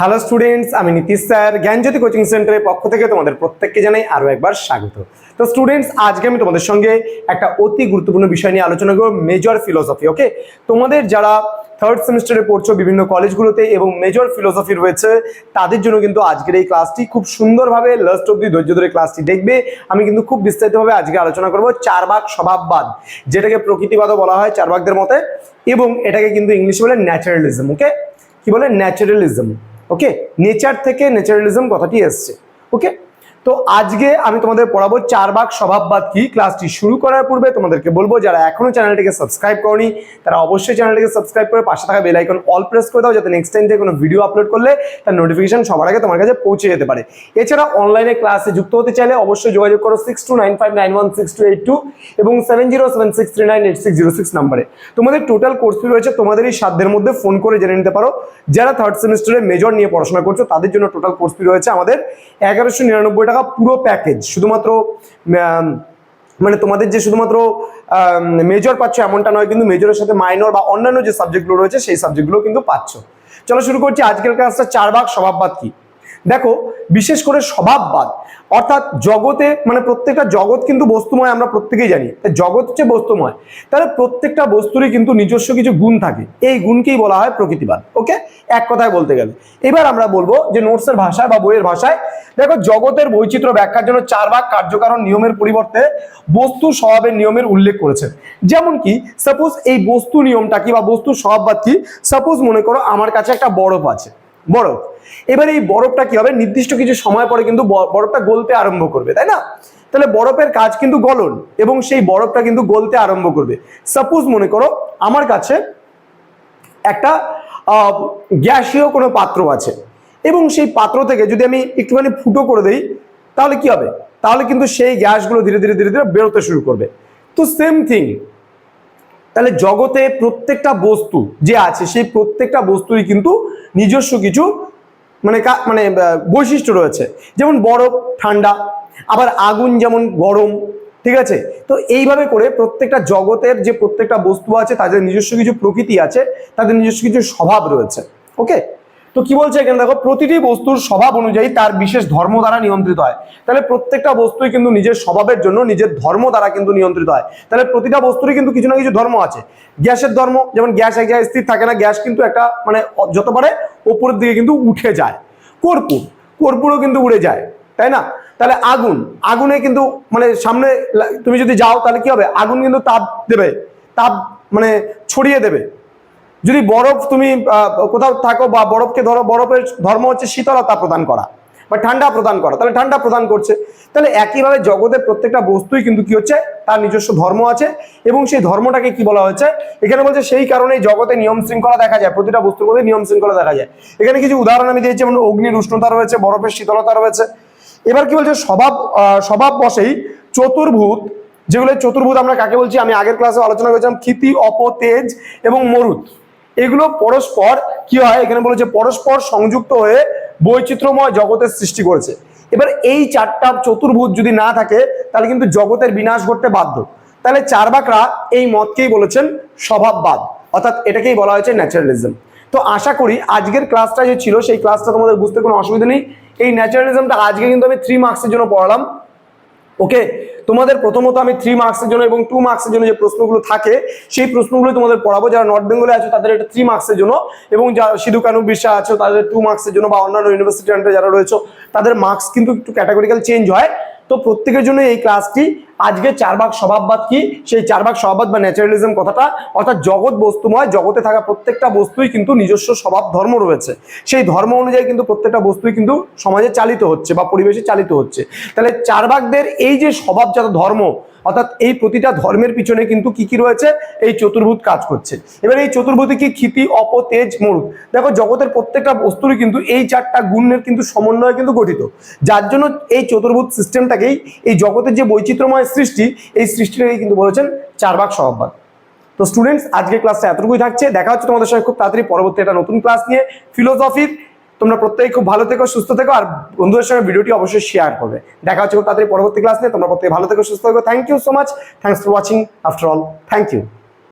Hello students আমি Nitish sir, জ্ঞানজ্যোতি coaching সেন্টারের পক্ষ থেকে তোমাদের প্রত্যেককে জানাই আরও একবার স্বাগত। তো স্টুডেন্টস আজকে আমি তোমাদের সঙ্গে একটা অতি গুরুত্বপূর্ণ বিষয় নিয়ে আলোচনা করব মেজর ফিলোসফি ওকে তোমাদের যারা থার্ড সেমিস্টারে পড়ছো বিভিন্ন কলেজগুলোতে এবং মেজর ফিলোসফি রয়েছে, তাদের জন্য কিন্তু আজকের এই ক্লাসটি খুব সুন্দরভাবে লাস্ট অব্দি ধৈর্য ধরে ক্লাসটি দেখবে। আমি কিন্তু খুব বিস্তারিতভাবে আজকে আলোচনা করব চার ভাগ স্বভাববাদ যেটাকে প্রকৃতিবাদও বলা হয় চার ভাগদের মতে, এবং এটাকে কিন্তু ইংলিশে বলে ন্যাচারালিজম ওকে কি বলে? ন্যাচারালিজম ওকে নেচার থেকে ন্যাচারালিজম কথাটি এসছে. ওকে তো আজকে আমি তোমাদের পড়াবো চার ভাগ স্বভাববাদ কি? ক্লাসটি শুরু করার পূর্বে তোমাদেরকে বলব, যারা এখনও চ্যানেলটিকে সাবস্ক্রাইব করনি, তারা অবশ্যই চ্যানেলটিকে সাবস্ক্রাইব করে পাশে থাকা বেল আইকন অল প্রেস করে দাও, যাতে নেক্সট টাইম থেকে কোনো ভিডিও আপলোড করলে তার নোটিফিকেশন সবার আগে তোমার কাছে পৌঁছে যেতে পারে। এছাড়া অনলাইনে ক্লাসে যুক্ত হতে চাইলে অবশ্যই যোগাযোগ করো six two nine five nine one six two এবং seven zero seven six nine eight six zero six নাম্বারে তোমাদের টোটাল কোর্স ফি রয়েছে তোমাদের এই সাধ্যের মধ্যে ফোন করে জেনে নিতে পারো। যারা থার্ড সেমিস্টারে মেজর নিয়ে পড়াশোনা করছ, তাদের জন্য টোটাল কোর্স ফি রয়েছে আমাদের এগারোশো টাকা। পুরো প্যাকেজ শুধুমাত্র মানে তোমাদের যে শুধুমাত্র মেজর পাচ্ছ এমনটা নয়, কিন্তু মেজরের সাথে মাইনর বা অন্যান্য যে সাবজেক্টগুলো রয়েছে, সেই সাবজেক্টগুলো কিন্তু পাচ্ছ। চলো শুরু করছি, আজকের ক্লাসটা চার ভাগ স্বভাববাদ কি? দেখো, বিশেষ করে স্বভাববাদ অর্থাৎ জগতে মানে প্রত্যেকটা জগৎ কিন্তু বস্তুময়, আমরা প্রত্যেকেই জানি। তাই জগৎ হচ্ছে বস্তুময়। তাহলে প্রত্যেকটা বস্তুরই কিন্তু নিজস্ব কিছু গুণ থাকে। এই গুণকেই বলা হয় প্রকৃতিবাদ ওকে এক কথায় বলতে গেলে। এবার আমরা বলব যে নোটসের ভাষায় বা বইয়ের ভাষায় দেখো, জগতের বৈচিত্র্য ব্যাখ্যার জন্য চার ভাগ কার্যকারণ নিয়মের পরিবর্তে বস্তু স্বভাবের নিয়মের উল্লেখ করেছেন। যেমন কি সাপোজ এই বস্তু নিয়মটা কি বা বস্তুর স্বভাববাদ কি সাপোজ মনে করো আমার কাছে একটা বরফ আছে। বরফ। এবার এই বরফটা কি হবে? নির্দিষ্ট কিছু সময় পরে কিন্তু বরফটা গলতে আরম্ভ করবে, তাই না? তাহলে বরফের কাজ কিন্তু গলন এবং সেই বরফটা কিন্তু গলতে আরম্ভ করবে। সাপোজ মনে করো আমার কাছে একটা গ্যাসীয় কোনো পাত্র আছে। এবং সেই পাত্র থেকে যদি আমি একটুখানি ফুটো করে দেই, তাহলে কি হবে? তাহলে কিন্তু সেই গ্যাসগুলো ধীরে ধীরে ধীরে ধীরে বেরোতে শুরু করবে। তো সেম থিং তাহলে জগতে প্রত্যেকটা বস্তু যে আছে, সেই প্রত্যেকটা বস্তুরই কিন্তু নিজস্ব কিছু মানে মানে বৈশিষ্ট্য রয়েছে। যেমন বরফ, ঠান্ডা, আবার আগুন যেমন গরম, ঠিক আছে? তো এইভাবে করে প্রত্যেকটা জগতের যে প্রত্যেকটা বস্তু আছে, তাদের নিজস্ব কিছু প্রকৃতি আছে, তাদের নিজস্ব কিছু স্বভাব রয়েছে। ওকে তো কি বলছে এখানে? দেখো, প্রতিটি বস্তুর স্বভাব অনুযায়ী তার বিশেষ ধর্ম দ্বারা নিয়ন্ত্রিত হয়। তাহলে প্রত্যেকটা বস্তুই কিন্তু নিজের স্বভাবের জন্য নিজের ধর্ম দ্বারা কিন্তু নিয়ন্ত্রিত হয়। তাহলে প্রতিটা বস্তুরই কিন্তু কিছু না কিছু ধর্ম আছে। গ্যাসের ধর্ম, যেমন গ্যাস এক জায়গায় স্থির থাকে না, গ্যাস কিন্তু একটা মানে যত পারে ওপরের দিকে কিন্তু উঠে যায়। কর্পূর, কর্পূরও কিন্তু উড়ে যায়, তাই না? তাহলে আগুন, আগুনে কিন্তু মানে সামনে তুমি যদি যাও তাহলে কি হবে? আগুন কিন্তু তাপ দেবে, তাপ মানে ছড়িয়ে দেবে। যদি বরফ তুমি কোথাও থাকো বা বরফকে ধরো, বরফের ধর্ম হচ্ছে শীতলতা প্রদান করা বা ঠান্ডা প্রদান করা, তাহলে ঠান্ডা প্রদান করছে। তাহলে একইভাবে জগতের প্রত্যেকটা বস্তুই কিন্তু কি হচ্ছে, তার নিজস্ব ধর্ম আছে এবং সেই ধর্মটাকে কি বলা হচ্ছে এখানে বলছে সেই কারণেই জগতে নিয়ম শৃঙ্খলা দেখা যায়, প্রতিটা বস্তুর মধ্যে নিয়ম শৃঙ্খলা দেখা যায়। এখানে কিছু উদাহরণ আমি দিয়েছি, যেমন অগ্নির উষ্ণতা রয়েছে, বরফের শীতলতা রয়েছে। এবার কি বলছে, স্বভাব স্বভাব বসেই চতুর্ভূত, যেগুলো চতুর্ভূত আমরা কাকে বলছি, আমি আগের ক্লাসে আলোচনা করেছিলাম, ক্ষিতি অপ তেজ এবং মরুত। এগুলো পরস্পর কি হয়? এখানে বলেছে পরস্পর সংযুক্ত হয়ে বৈচিত্র্যময় জগতের সৃষ্টি করেছে। এবার এই চারটা চতুর্ভুজ যদি না থাকে, তাহলে কিন্তু জগতের বিনাশ ঘটতে বাধ্য। তাহলে চারবাকরা এই মতকেই বলেছেন স্বভাববাদ, অর্থাৎ এটাকেই বলা হয়েছে ন্যাচারালিজম। তো আশা করি আজকের ক্লাসটা যে ছিল, সেই ক্লাসটা তোমাদের বুঝতে কোনো অসুবিধা নেই। এই ন্যাচারালিজমটা আজকে কিন্তু আমি থ্রি মার্কসের জন্য পড়ালাম। ওকে তোমাদের প্রথমত আমি থ্রি মার্কসের জন্য এবং টু মার্কসের জন্য যে প্রশ্নগুলো থাকে, সেই প্রশ্নগুলো তোমাদের পড়াবো। যারা নর্থ বেঙ্গলে আছো, তাদের এটা থ্রি মার্কসের জন্য। এবং যারা সিধু কানু বিশ্বা আছো, তাদের টু মার্কসের জন্য বা অন্যান্য ইউনিভার্সিটি যারা রয়েছে, তাদের মার্কস কিন্তু একটু ক্যাটাগরিক্যাল চেঞ্জ হয়। তো প্রত্যেকের জন্য এই ক্লাসটি আজকে চার ভাগ স্বভাববাদ কি? সেই চার ভাগ স্বভাববাদ বা ন্যাচারালিজম কথাটা, অর্থাৎ জগৎ বস্তুময়, জগতে থাকা প্রত্যেকটা বস্তুই কিন্তু নিজস্ব স্বভাব, ধর্ম রয়েছে। সেই ধর্ম অনুযায়ী কিন্তু প্রত্যেকটা বস্তুই কিন্তু সমাজে চালিত হচ্ছে বা পরিবেশে চালিত হচ্ছে। তাহলে চার ভাগদের এই যে স্বভাবজাত ধর্ম, অর্থাৎ এই প্রতিটা ধর্মের পিছনে কিন্তু কি কি রয়েছে? এই চতুর্ভুজ কাজ করছে। এবার এই চতুর্ভুজে কি? ক্ষিতি, অপ, তেজ, মরুদ। দেখো, জগতের প্রত্যেকটা বস্তুরই কিন্তু এই চারটা গুণের কিন্তু সমন্বয়ে কিন্তু গঠিত। যার জন্য এই চতুর্ভুজ সিস্টেমটাকেই এই জগতের যে বৈচিত্র্যময় সৃষ্টি, এই সৃষ্টিটাকেই কিন্তু বলেছেন চার ভাগ সহবাদ তো স্টুডেন্টস আজকে ক্লাসটা এতটুকুই থাকছে। দেখা হচ্ছে তোমাদের সঙ্গে খুব তাড়াতাড়ি পরবর্তী একটা নতুন ক্লাস নিয়ে। ফিলোসফির তোমরা প্রত্যেকে খুব ভালো থেকো, সুস্থ থেকো, আর বন্ধুদের সঙ্গে ভিডিওটি অবশ্যই শেয়ার করবে। দেখা হচ্ছে খুব তাড়াতাড়ি পরবর্তী ক্লাস নিয়ে। তোমরা প্রত্যেকে ভালো থেকো, সুস্থ থেকো। Thank you so much thanks for watching after all thank you